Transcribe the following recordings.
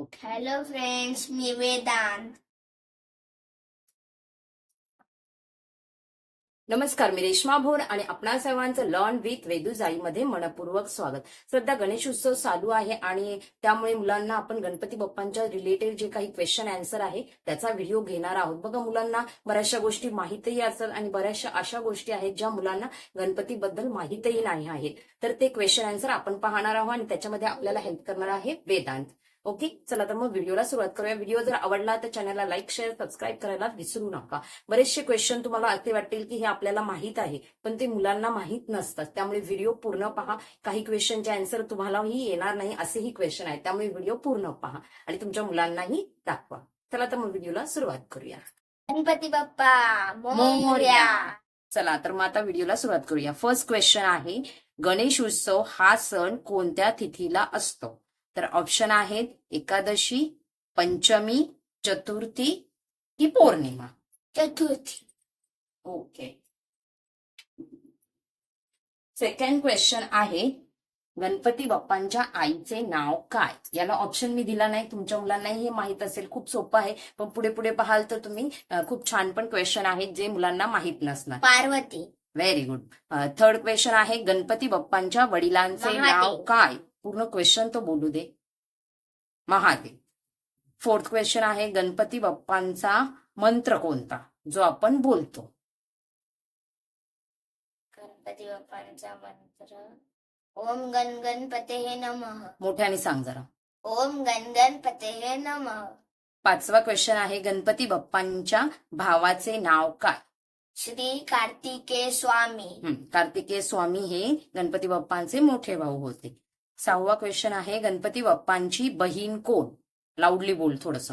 Hello friends मी वेदांत नमस्कार मी रेश्मा भोर आणि आपणा सर्वांचं लर्न विथ वेदूजाईमध्ये मनपूर्वक स्वागत. सध्या गणेश उत्सव चालू आहे आणि त्यामुळे मुलांना आपण गणपती बाप्पांच्या रिलेटेड जे काही क्वेश्चन अँसर आहे त्याचा व्हिडिओ घेणार आहोत. बघा मुलांना बऱ्याचशा गोष्टी माहितही असतात आणि बऱ्याचशा अशा गोष्टी आहेत ज्या मुलांना गणपतीबद्दल माहितही नाही आहेत. तर ते क्वेश्चन अँसर आपण पाहणार आहोत आणि त्याच्यामध्ये आपल्याला हेल्प करणार आहे वेदांत. ओके? चला तर मग व्हिडिओला सुरुवात करूया. व्हिडिओ जर आवडला तर चॅनलला लाईक शेअर सबस्क्राईब करायला विसरू नका. बरेचसे क्वेश्चन तुम्हाला असे वाटतील की हे आपल्याला माहीत आहे पण ते मुलांना माहीत नसतात. त्यामुळे व्हिडिओ पूर्ण पहा. काही क्वेश्चनचे आन्सर तुम्हालाही येणार नाही असेही क्वेश्चन आहेत. त्यामुळे व्हिडिओ पूर्ण पहा आणि तुमच्या मुलांनाही दाखवा. चला तर मग व्हिडिओला सुरुवात करूया. गणपती बाप्पा मोरया. चला तर मग आता व्हिडिओला सुरुवात करूया. फर्स्ट क्वेश्चन आहे गणेश उत्सव हा सण कोणत्या तिथीला असतो? तर ऑप्शन आहेत एकादशी पंचमी चतुर्थी की पौर्णिमा. चतुर्थी. ओके सेकंड क्वेश्चन आहे गणपती बाप्पांच्या आईचे नाव काय? याला ऑप्शन मी दिला नाही तुमच्या मुलांनाही हे माहीत असेल खूप सोपं आहे पण पुढे पुढे पाहाल तर तुम्ही खूप छान पण क्वेश्चन आहेत जे मुलांना माहीत नसणार. Parvati. Very good third question आहे गणपती बाप्पांच्या वडिलांचे. नाव काय? पूर्ण क्वेश्चन तो बोलू दे. महादेव. फोर्थ क्वेश्चन आहे गणपती बाप्पांचा मंत्र कोणता? जो आपण बोलतो. गणपती बाप्पांचा मंत्र ओम गण गणपते नमः. मोठ्याने सांग जरा. ओम गण गणपते नमः. पाचवा क्वेश्चन आहे गणपती बाप्पांच्या भावाचे नाव काय? श्री कार्तिके स्वामी. हं, कार्तिकेय स्वामी हे गणपती बाप्पांचे मोठे भाऊ होते. सहावा क्वेश्चन आहे गणपती बाप्पांची बहीण कोण? लाऊडली बोल थोडस.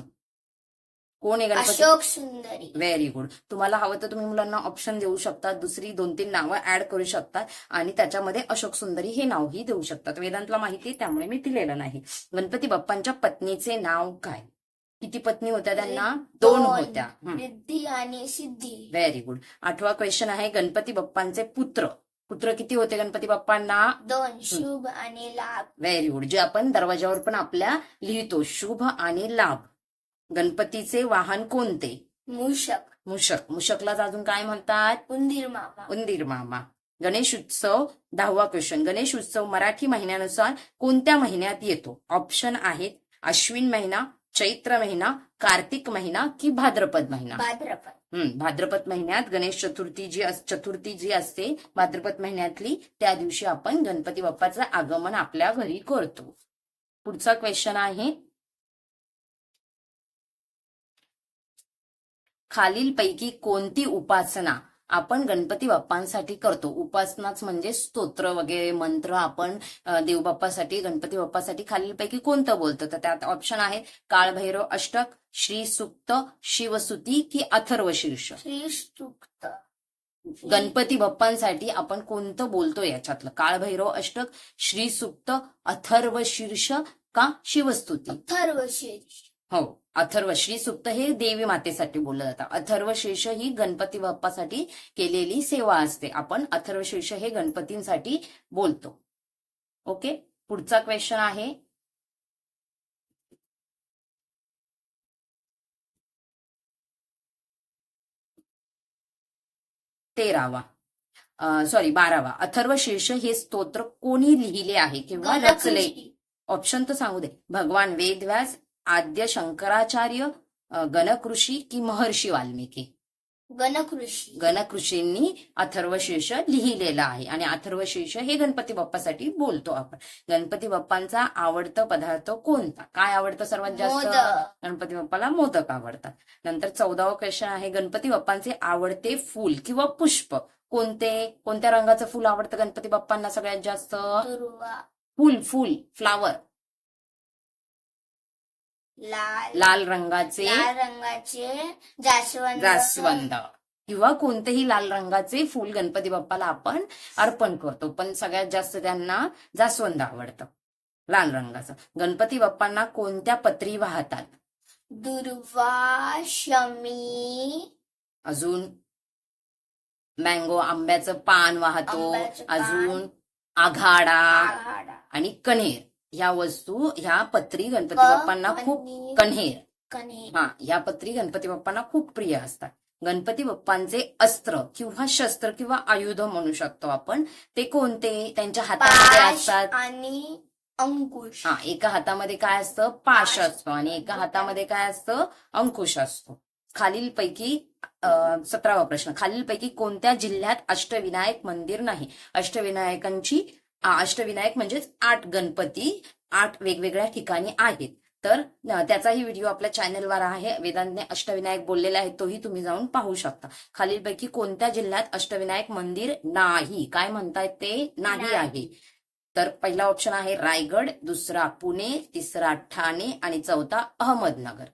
कोण आहे गणपती? अशोक सुंदरी. व्हेरी गुड तुम्हाला हवं तर तुम्ही मुलांना ऑप्शन देऊ शकता. दुसरी दोन तीन नावं ऍड करू शकता. आणि त्याच्यामध्ये अशोक सुंदरी हे नावही देऊ शकतात. वेदांतला माहिती आहे त्यामुळे मी दिलेलं नाही. गणपती बाप्पांच्या पत्नीचे नाव काय? किती पत्नी होत्या त्यांना? दोन होत्या. हं. रिद्धी आणि सिद्धी. व्हेरी गुड आठवा क्वेश्चन आहे गणपती बाप्पांचे पुत्र. पुत्र किती होते गणपती बाप्पांना? दोन शुभ आणि लाभ. व्हेरी गुड जे आपण दरवाजावर पण आपल्या लिहितो शुभ आणि लाभ. गणपतीचे वाहन कोणते? मूषक. मुशक मुशकलाच अजून काय म्हणतात? उंदीर मामा. उंदीर मामा. गणेश उत्सव दहावा क्वेश्चन गणेश उत्सव मराठी महिन्यानुसार कोणत्या महिन्यात येतो? ऑप्शन आहेत अश्विन महिना चैत्र महिना कार्तिक महिना की भाद्रपद महिना? भाद्रपद. भाद्रपद महिन्यात गणेश चतुर्थी जी चतुर्थी जी असते भाद्रपद महिन्यातली त्या दिवशी आपण गणपती बाप्पाचं आगमन आपल्या घरी करतो. पुढचा क्वेश्चन आहे. खालीलपैकी कोणती उपासना? आपण गणपती बाप्पांसाठी करतो. उपासनाच म्हणजे स्तोत्र वगैरे मंत्र आपण देवबाप्पासाठी गणपती बाप्पासाठी खालीलपैकी कोणतं बोलतो? तर त्यात ऑप्शन आहे काळभैरव अष्टक श्री सुक्त शिवसुती की अथर्व शीर्ष. श्री सुक्त गणपती बाप्पांसाठी आपण कोणतं बोलतो याच्यातलं? काळभैरव अष्टक श्री सुक्त अथर्व शीर्ष का शिवस्तुती? अथर्व शीर्ष. हो अथर्व श्री सुक्त हे देवी मातेसाठी बोललं जातं. अथर्व शीर्ष ही गणपती बाप्पासाठी केलेली सेवा असते. आपण अथर्व शीर्ष हे गणपतींसाठी बोलतो. ओके? पुढचा क्वेश्चन आहे. तेरावा. सॉरी बारावा. अथर्व शीर्ष हे स्तोत्र कोणी लिहिले आहे? किंवा रचले. ऑप्शन तर सांगू दे. भगवान वेदव्यास आद्य शंकराचार्य गणकृषी की महर्षी वाल्मिकी? गणकृषी. गणकृषींनी अथर्वशीर्ष लिहिलेलं आहे आणि अथर्वशीर्ष हे गणपती बाप्पासाठी बोलतो आपण. गणपती बाप्पांचा आवडतं पदार्थ कोणता? काय आवडतं सर्वात जास्त. गणपती बाप्पाला मोदक आवडतात. नंतर चौदावं क्वेश्चन आहे गणपती बाप्पांचे आवडते फूल किंवा पुष्प कोणते? कोणत्या रंगाचं फुल आवडतं गणपती बाप्पांना सगळ्यात जास्त? फुल फुल फ्लावर. लाल लाल रंगाचे लाल रंगाचे जास्वंद. जास्वंद. किंवा कोणतेही लाल रंगाचे फूल गणपती बाप्पाला आपण अर्पण करतो. पण सगळ्यात जास्त त्यांना जास्वंद आवडतं. लाल रंगाचं. गणपती बाप्पांना कोणत्या पत्री वाहतात? दुर्वा शमी. अजून मँगो आंब्याचं पान वाहतो. आंब्याचं पान. अजून आघाडा आघाडा. आणि कणेर. ह्या वस्तू ह्या पत्री गणपती बाप्पांना खूप कन्हेर. कणी हा या पत्री गणपती बाप्पांना खूप प्रिय असतात. गणपती बाप्पांचे अस्त्र किंवा शस्त्र किंवा आयुध म्हणू शकतो आपण ते कोणते? त्यांच्या हातामध्ये असतात. आणि अंकुश. हा एका हातामध्ये काय असतं? पाश. असतो आणि एका हातामध्ये काय असतं? अंकुश असतो. खालीलपैकी सतरावा प्रश्न. खालीलपैकी कोणत्या जिल्ह्यात अष्टविनायक मंदिर नाही? अष्टविनायकांची अष्टविनायक म्हणजेच आठ गणपती आठ वेगवेगळ्या ठिकाणी आहेत. तर त्याचाही व्हिडिओ आपल्या चॅनलवर आहे. वेदांतने अष्टविनायक बोललेला आहे तोही तुम्ही जाऊन पाहू शकता. खालीलपैकी कोणत्या जिल्ह्यात अष्टविनायक मंदिर नाही? काय म्हणतायत ते? नाही नाही. आहे. तर पहिला ऑप्शन आहे रायगड दुसरा पुणे तिसरा ठाणे आणि चौथा अहमदनगर.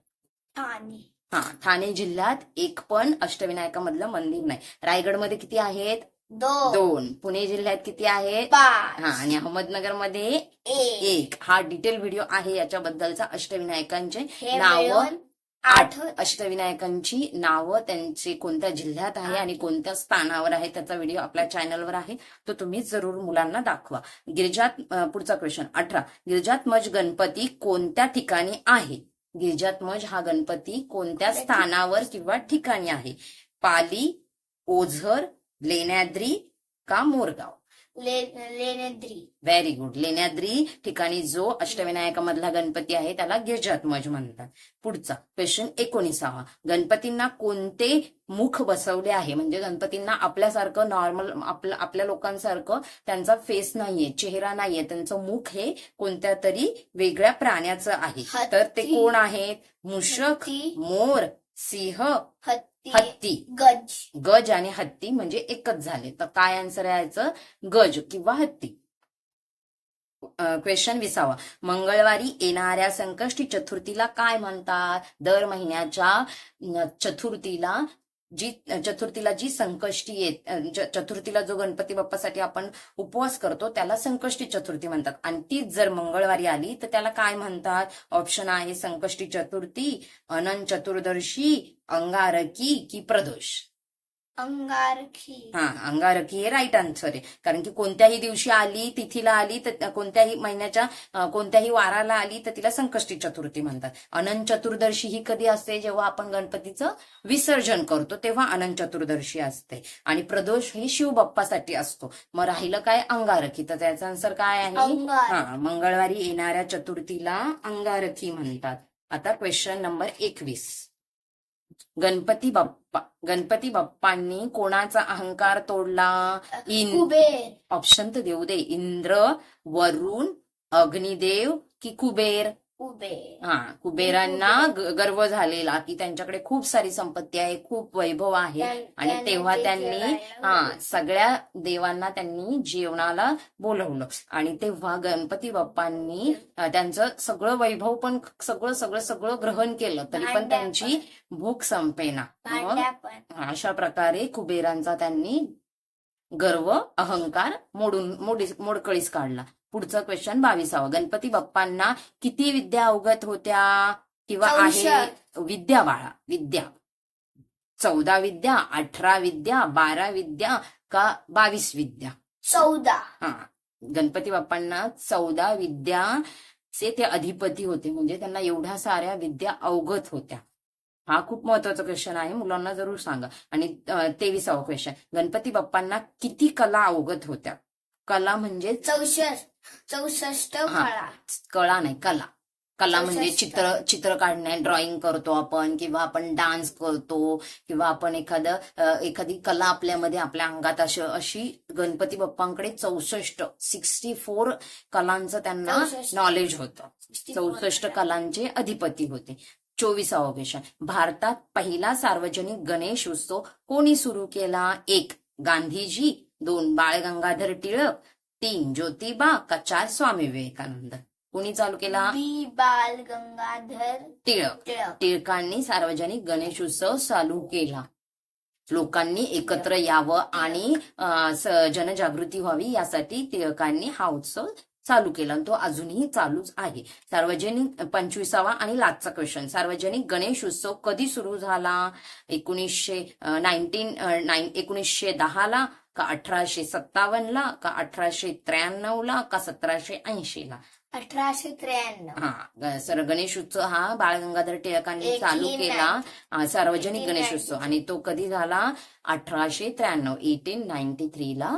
ठाणे. हा ठाणे जिल्ह्यात एक पण अष्टविनायकामधलं मंदिर नाही. रायगडमध्ये किती आहेत? दोन. पुणे जिल्ह्यात किती आहेत हा आणि अहमदनगरमध्ये एक. एक. हा डिटेल व्हिडिओ आहे याच्याबद्दलचा अष्टविनायकांचे नावं. आठ अष्टविनायकांची नावं त्यांचे कोणत्या जिल्ह्यात आहे आणि कोणत्या स्थानावर आहे त्याचा व्हिडिओ आपल्या चॅनलवर आहे तो तुम्ही जरूर मुलांना दाखवा. गिरिजात पुढचा क्वेश्चन अठरा. गिरिजात्मज गणपती कोणत्या ठिकाणी आहे? गिरिजात्मज हा गणपती कोणत्या स्थानावर किंवा ठिकाणी आहे? पाली ओझर लेण्याद्री का मोरगाव? ले- लेनेद्री व्हेरी गुड लेण्याद्री ठिकाणी जो अष्टविनायकामधला गणपती आहे त्याला गिरिजात्मज म्हणतात. पुढचा क्वेश्चन एकोणीसावा. गणपतींना कोणते मुख बसवले आहे? म्हणजे गणपतींना आपल्यासारखं नॉर्मल आपल्या आपल्या लोकांसारखं त्यांचा फेस नाहीये चेहरा नाहीये त्यांचं मुख हे कोणत्या तरी वेगळ्या प्राण्याचं आहे. तर ते कोण आहेत? मूषक हत्ती. मोर सिंह हत्ती गज. गज आणि हत्ती म्हणजे एकच झाले. तर काय आन्सर यायचं गज किंवा हत्ती. क्वेश्चन विसावा. मंगळवारी येणाऱ्या संकष्टी चतुर्थीला काय म्हणतात? दर महिन्याच्या चतुर्थीला जी चतुर्थीला जी संकष्टी येत चतुर्थीला जो गणपती बाप्पासाठी आपण उपवास करतो त्याला संकष्टी चतुर्थी म्हणतात. आणि तीच जर मंगळवारी आली तर त्याला काय म्हणतात? ऑप्शन आहे संकष्टी चतुर्थी अनंत चतुर्दशी अंगारकी की प्रदोष. अंगारखी. हा अंगारकी हे राईट आन्सर आहे. कारण की कोणत्याही दिवशी आली तिथीला आली तर कोणत्याही महिन्याच्या कोणत्याही वाराला आली तर तिला संकष्टी चतुर्थी म्हणतात. अनंत चतुर्दशी ही कधी असते? जेव्हा आपण गणपतीचं विसर्जन करतो तेव्हा अनंत चतुर्दशी असते. आणि प्रदोष हे शिवबाप्पासाठी असतो. मग राहिलं काय? अंगारकी तर त्याचा आन्सर काय आहे? हा मंगळवारी येणाऱ्या चतुर्थीला अंगारकी म्हणतात. आता क्वेश्चन नंबर एकवीस. गणपती बाप्पा गणपती बाप्पांनी कोणाचा अहंकार तोडला? इन कुबेर. ऑप्शन तर देऊ दे. इंद्र वरुण अग्निदेव की कुबेर? कुबेर. हा कुबेरांना ग- गर्व झालेला की त्यांच्याकडे खूप सारी संपत्ती आहे खूप वैभव आहे. त्या- आणि त्याने तेव्हा ते त्यांनी जेवायला हा बोलवलं. सगळ्या देवांना त्यांनी जेवणाला बोलवलं. आणि तेव्हा गणपती बाप्पांनी अ, त्यांचं सगळं वैभव पण सगळं सगळं सगळं ग्रहण केलं. तरी पण भांड्या त्यांची भूक संपेना. मग भांड्या पण. अशा प्रकारे कुबेरांचा त्यांनी गर्व अहंकार मोडून मोडी मोडकळीस काढला. पुढचं क्वेश्चन बावीसावं. गणपती बाप्पांना किती विद्या अवगत होत्या? किंवा आहे. विद्या बाळा विद्या. चौदा विद्या अठरा विद्या बारा विद्या का बावीस विद्या? चौदा. हा. गणपती बाप्पांना चौदा विद्याचे ते अधिपती होते. म्हणजे त्यांना एवढ्या साऱ्या विद्या अवगत होत्या. हा खूप महत्त्वाचा क्वेश्चन आहे. मुलांना जरूर सांगा. आणि तेविसावा क्वेश्चन गणपती बाप्पांना किती कला अवगत होत्या? कला म्हणजे चौसष्ट. चौसष्ट. फळा कला नाही कला. कला म्हणजे. चित्र चित्र काढणे ड्रॉइंग करतो आपण किंवा आपण डान्स करतो किंवा आपण एखादं एखादी कला आपल्यामध्ये आपल्या अंगात अशी अशी गणपती बाप्पांकडे चौसष्ट सिक्स्टी फोर कलांचं त्यांना. नॉलेज होतं. चौसष्ट कलांचे अधिपती होते. चोवीसावा क्वेश्चन भारतात पहिला सार्वजनिक गणेश उत्सव कोणी सुरू केला? एक गांधीजी दोन बाळ गंगाधर टिळक तीन ज्योतिबा का चार स्वामी विवेकानंद कोणी चालू केला बी बाल गंगाधर टिळक टिळक टिळकांनी सार्वजनिक गणेश उत्सव चालू केला लोकांनी एकत्र यावं आणि जनजागृती व्हावी यासाठी टिळकांनी हा उत्सव चालू केला आणि तो अजूनही चालूच आहे. सार्वजनिक पंचवीसावा आणि लास्टचा क्वेश्चन सार्वजनिक गणेश उत्सव कधी सुरू झाला? एकोणीसशे नाईन्टीन नाईन एकोणीसशे दहाला का अठराशे सत्तावन्नला का अठराशे त्र्याण्णवला का सतराशे ऐंशीला? अठराशे त्र्याण्णव. हा सर गणेश उत्सव हा बाळ गंगाधर टिळकांनी चालू केला. सार्वजनिक गणेश उत्सव. आणि तो कधी झाला? अठराशे त्र्याण्णव एटीन नाईन्टी थ्रीला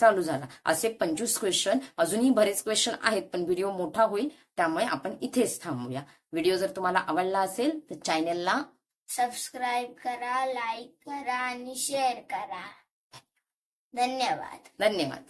चालू झाला. असे पंचवीस क्वेश्चन अजूनही बरेच क्वेश्चन आहेत पण व्हिडिओ मोठा होईल त्यामुळे आपण इथेच थांबूया. व्हिडिओ जर तुम्हाला आवडला असेल तर चॅनेलला सबस्क्राईब करा लाईक करा आणि शेअर करा. धन्यवाद. धन्यवाद.